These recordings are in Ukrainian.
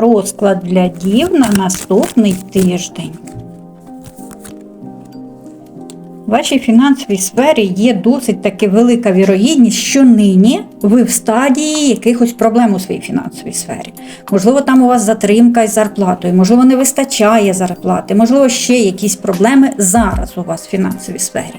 розклад для дів на наступний тиждень. В вашій фінансовій сфері є досить таки велика вірогідність, що нині ви в стадії якихось проблем у своїй фінансовій сфері. Можливо, там у вас затримка із зарплатою, можливо, не вистачає зарплати, можливо, ще якісь проблеми зараз у вас в фінансовій сфері.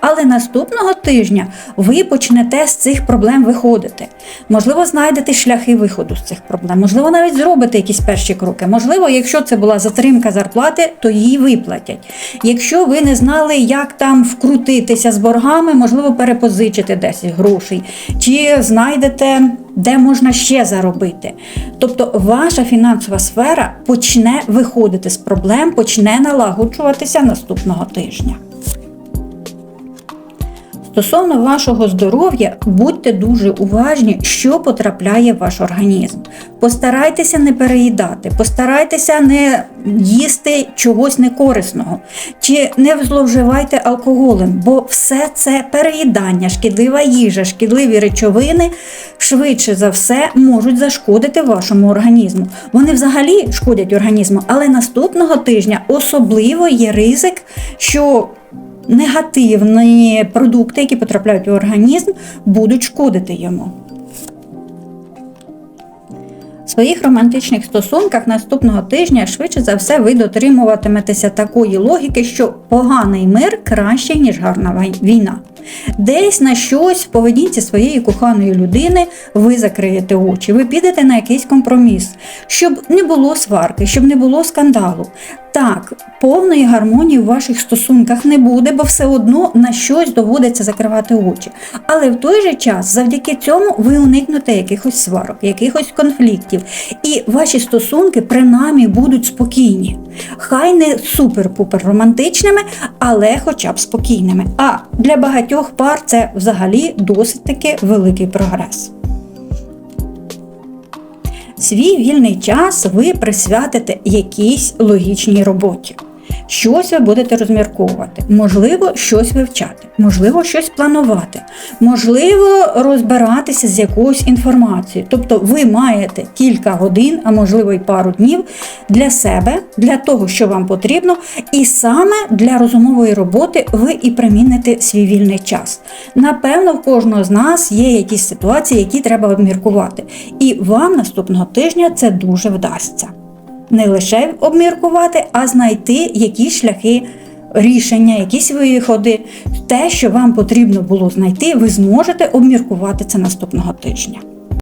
Але наступного тижня ви почнете з цих проблем виходити. Можливо, знайдете шляхи виходу з цих проблем, можливо, навіть зробите якісь перші кроки. Можливо, якщо це була затримка зарплати, то її виплатять. Якщо ви не знали, як там вкрутитися з боргами, можливо, перепозичити 10 грошей, чи знайдете, де можна ще заробити. Тобто, ваша фінансова сфера почне виходити з проблем, почне налагоджуватися наступного тижня. Стосовно вашого здоров'я, будьте дуже уважні, що потрапляє в ваш організм. Постарайтеся не переїдати, постарайтеся не їсти чогось некорисного, чи не зловживайте алкоголем, бо все це переїдання, шкідлива їжа, шкідливі речовини швидше за все можуть зашкодити вашому організму. Вони взагалі шкодять організму, але наступного тижня особливо є ризик, що негативні продукти, які потрапляють у організм, будуть шкодити йому. В своїх романтичних стосунках наступного тижня швидше за все ви дотримуватиметеся такої логіки, що поганий мир краще, ніж гарна війна. Десь на щось в поведінці своєї коханої людини ви закриєте очі, ви підете на якийсь компроміс, щоб не було сварки, щоб не було скандалу. Так, повної гармонії в ваших стосунках не буде, бо все одно на щось доводиться закривати очі. Але в той же час, завдяки цьому, ви уникнете якихось сварок, якихось конфліктів, і ваші стосунки принаймні будуть спокійні. Хай не супер-пупер романтичними, але хоча б спокійними. А для багатьох пар це взагалі досить таки великий прогрес. Свій вільний час ви присвятите якійсь логічній роботі. Щось ви будете розмірковувати, можливо, щось вивчати, можливо, щось планувати, можливо, розбиратися з якоюсь інформацією. Тобто ви маєте кілька годин, а можливо й пару днів для себе, для того, що вам потрібно, і саме для розумової роботи ви і приміните свій вільний час. Напевно, в кожного з нас є якісь ситуації, які треба обміркувати. І вам наступного тижня це дуже вдасться не лише обміркувати, а знайти якісь шляхи рішення, якісь виходи. Те, що вам потрібно було знайти, ви зможете обміркувати це наступного тижня.